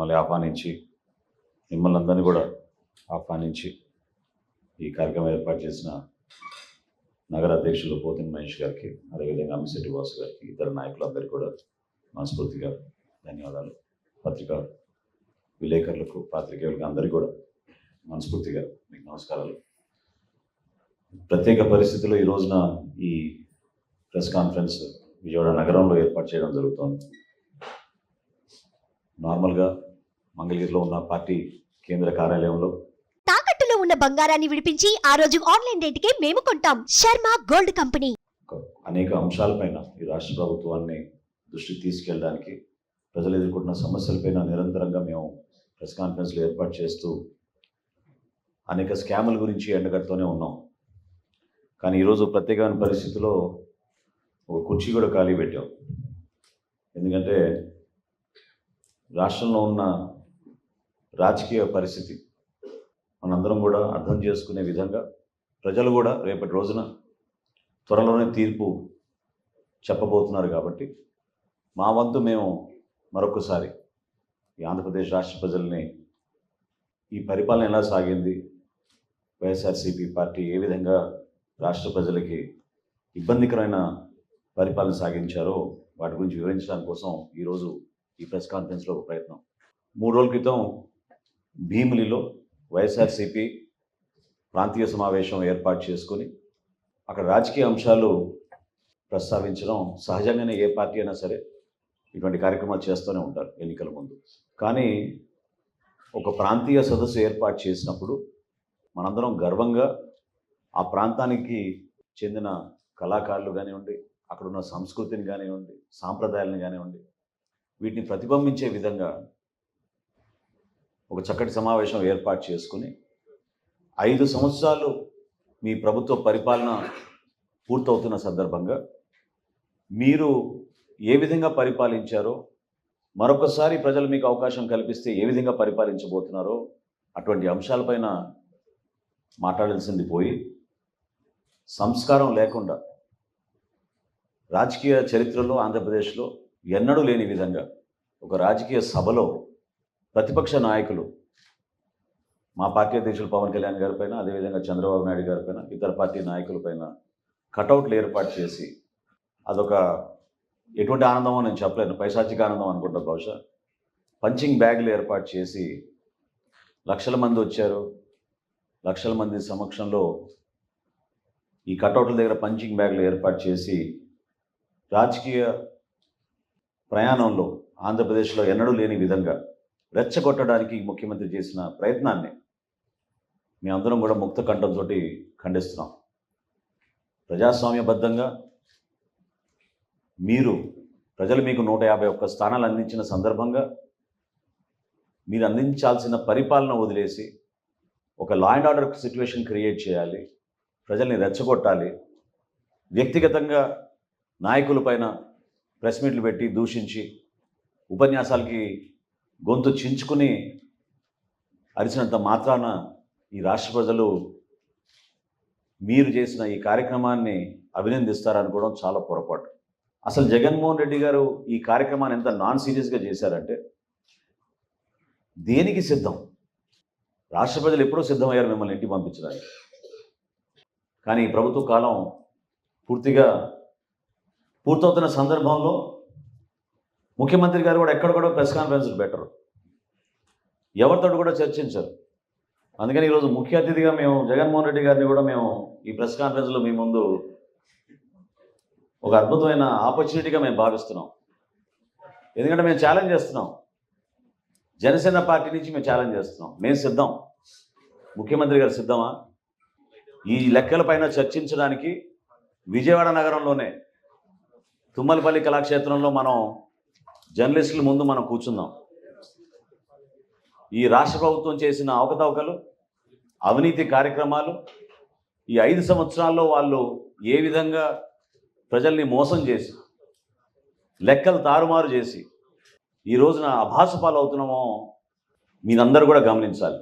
మమ్మల్ని ఆహ్వానించి మిమ్మల్ని అందరినీ కూడా ఆహ్వానించి ఈ కార్యక్రమం ఏర్పాటు చేసిన నగర అధ్యక్షులు పోతిన్ మహేష్ గారికి అదేవిధంగా అమ్మిశెట్టి వాసు గారికి ఇతర నాయకులందరికీ కూడా మనస్ఫూర్తిగా ధన్యవాదాలు. పత్రికా విలేకరులకు పాత్రికేయులకు అందరికీ కూడా మనస్ఫూర్తిగా మీకు నమస్కారాలు. ప్రత్యేక పరిస్థితుల్లో ఈ రోజున ఈ ప్రెస్ కాన్ఫరెన్స్ విజయవాడ నగరంలో ఏర్పాటు చేయడం జరుగుతోంది. నార్మల్గా మంగళగిరిలో ఉన్న పార్టీ కేంద్ర కార్యాలయంలో. తాకట్టులో ఉన్న బంగారాన్ని విడిపించి ఆ రోజు ఆన్లైన్ రేటుకే మేము కొంటాం. Sharma gold company. అనేక అంశాలపైన ఈ రాష్ట్ర ప్రభుత్వాన్ని దృష్టికి తీసుకెళ్ళడానికి ప్రజలు ఎదుర్కొంటున్న సమస్యలపైన నిరంతరంగా మేము ప్రెస్ కాన్ఫరెన్స్లు ఏర్పాటు చేస్తూ అనేక స్కాముల గురించి ఎండగడుతూనే ఉన్నాం. కానీ ఈరోజు ప్రత్యేకమైన పరిస్థితిలో ఒక కుర్చీ కూడా ఖాళీ పెట్టాం. ఎందుకంటే రాష్ట్రంలో ఉన్న రాజకీయ పరిస్థితి మనందరం కూడా అర్థం చేసుకునే విధంగా ప్రజలు కూడా రేపటి రోజున త్వరలోనే తీర్పు చెప్పబోతున్నారు కాబట్టి మా వంతు మేము మరొకసారి ఈ ఆంధ్రప్రదేశ్ రాష్ట్ర ప్రజల్ని ఈ పరిపాలన ఎలా సాగింది వైఎస్ఆర్సీపీ పార్టీ ఏ విధంగా రాష్ట్ర ప్రజలకి ఇబ్బందికరమైన పరిపాలన సాగించారో వాటి గురించి వివరించడానికి కోసం ఈరోజు ఈ ప్రెస్ కాన్ఫరెన్స్లో ఒక ప్రయత్నం. మూడు రోజుల క్రితం భీమిలిలో వైఎస్ఆర్సీపీ ప్రాంతీయ సమావేశం ఏర్పాటు చేసుకొని అక్కడ రాజకీయ అంశాలు ప్రస్తావించడం సహజంగానే ఏ పార్టీ అయినా సరే ఇటువంటి కార్యక్రమాలు చేస్తూనే ఉంటారు ఎన్నికల ముందు. కానీ ఒక ప్రాంతీయ సదస్సు ఏర్పాటు చేసినప్పుడు మనందరం గర్వంగా ఆ ప్రాంతానికి చెందిన కళాకారులు కానివ్వండి అక్కడ ఉన్న సంస్కృతిని కానివ్వండి సాంప్రదాయాలను కానివ్వండి వీటిని ప్రతిబింబించే విధంగా ఒక చక్కటి సమావేశం ఏర్పాటు చేసుకుని ఐదు సంవత్సరాలు మీ ప్రభుత్వ పరిపాలన పూర్తవుతున్న సందర్భంగా మీరు ఏ విధంగా పరిపాలించారో మరొకసారి ప్రజలు మీకు అవకాశం కల్పిస్తే ఏ విధంగా పరిపాలించబోతున్నారో అటువంటి అంశాలపైన మాట్లాడాల్సింది పోయి సంస్కారం లేకుండా రాజకీయ చరిత్రలో ఆంధ్రప్రదేశ్లో ఎన్నడూ లేని విధంగా ఒక రాజకీయ సభలో ప్రతిపక్ష నాయకులు మా పార్టీ అధ్యక్షులు పవన్ కళ్యాణ్ గారిపైన అదేవిధంగా చంద్రబాబు నాయుడు గారిపైన ఇతర పార్టీ నాయకులపైన కటౌట్లు ఏర్పాటు చేసి అదొక ఎటువంటి ఆనందమో నేను చెప్పలేను. పైశాచిక ఆనందం అనుకుంటా బహుశా. పంచింగ్ బ్యాగులు ఏర్పాటు చేసి లక్షల మంది వచ్చారు. లక్షల మంది సమక్షంలో ఈ కటౌట్ల దగ్గర పంచింగ్ బ్యాగులు ఏర్పాటు చేసి రాజకీయ ప్రయాణంలో ఆంధ్రప్రదేశ్లో ఎన్నడూ లేని విధంగా రెచ్చగొట్టడానికి ముఖ్యమంత్రి చేసిన ప్రయత్నాన్ని మీ అందరం కూడా ముక్త కంఠంతో ఖండిస్తున్నాం. ప్రజాస్వామ్యబద్ధంగా మీరు ప్రజలు మీకు నూట యాభై ఒక్క స్థానాలు అందించిన సందర్భంగా మీరు అందించాల్సిన పరిపాలన వదిలేసి ఒక law and order situation create చేయాలి ప్రజల్ని రెచ్చగొట్టాలి వ్యక్తిగతంగా నాయకులపైన ప్రెస్ మీట్లు పెట్టి దూషించి ఉపన్యాసాలకి గొంతు చించుకుని అరిచినంత మాత్రాన ఈ రాష్ట్ర ప్రజలు మీరు చేసిన ఈ కార్యక్రమాన్ని అభినందిస్తారనుకోవడం చాలా పొరపాటు. అసలు జగన్మోహన్ రెడ్డి గారు ఈ కార్యక్రమాన్ని ఎంత నాన్ సీరియస్గా చేశారంటే దేనికి సిద్ధం? రాష్ట్ర ప్రజలు ఎప్పుడూ సిద్ధమయ్యారు మిమ్మల్ని ఇంటికి పంపించడానికి. కానీ ప్రభుత్వ కాలం పూర్తిగా పూర్తవుతున్న సందర్భంలో ముఖ్యమంత్రి గారు కూడా ఎక్కడ కూడా ప్రెస్ కాన్ఫరెన్స్లు పెట్టరు. ఎవరితో కూడా చర్చించరు. అందుకని ఈరోజు ముఖ్య అతిథిగా మేము జగన్మోహన్ రెడ్డి గారిని కూడా మేము ఈ ప్రెస్ కాన్ఫరెన్స్లో మీ ముందు ఒక అద్భుతమైన ఆపర్చునిటీగా మేము భావిస్తున్నాం. ఎందుకంటే మేము ఛాలెంజ్ చేస్తున్నాం. జనసేన పార్టీ నుంచి మేము ఛాలెంజ్ చేస్తున్నాం. మేము సిద్ధం. ముఖ్యమంత్రి గారు సిద్ధమా? ఈ లెక్కల పైన చర్చించడానికి విజయవాడ నగరంలోనే తుమ్మలపల్లి కళాక్షేత్రంలో మనం జర్నలిస్టుల ముందు మనం కూర్చుందాం. ఈ రాష్ట్ర ప్రభుత్వం చేసిన అవకతవకలు అవినీతి కార్యక్రమాలు ఈ ఐదు సంవత్సరాల్లో వాళ్ళు ఏ విధంగా ప్రజల్ని మోసం చేసి లెక్కలు తారుమారు చేసి ఈ రోజున అభాసపాలు పాలవుతున్నామో మీరందరూ కూడా గమనించాలి.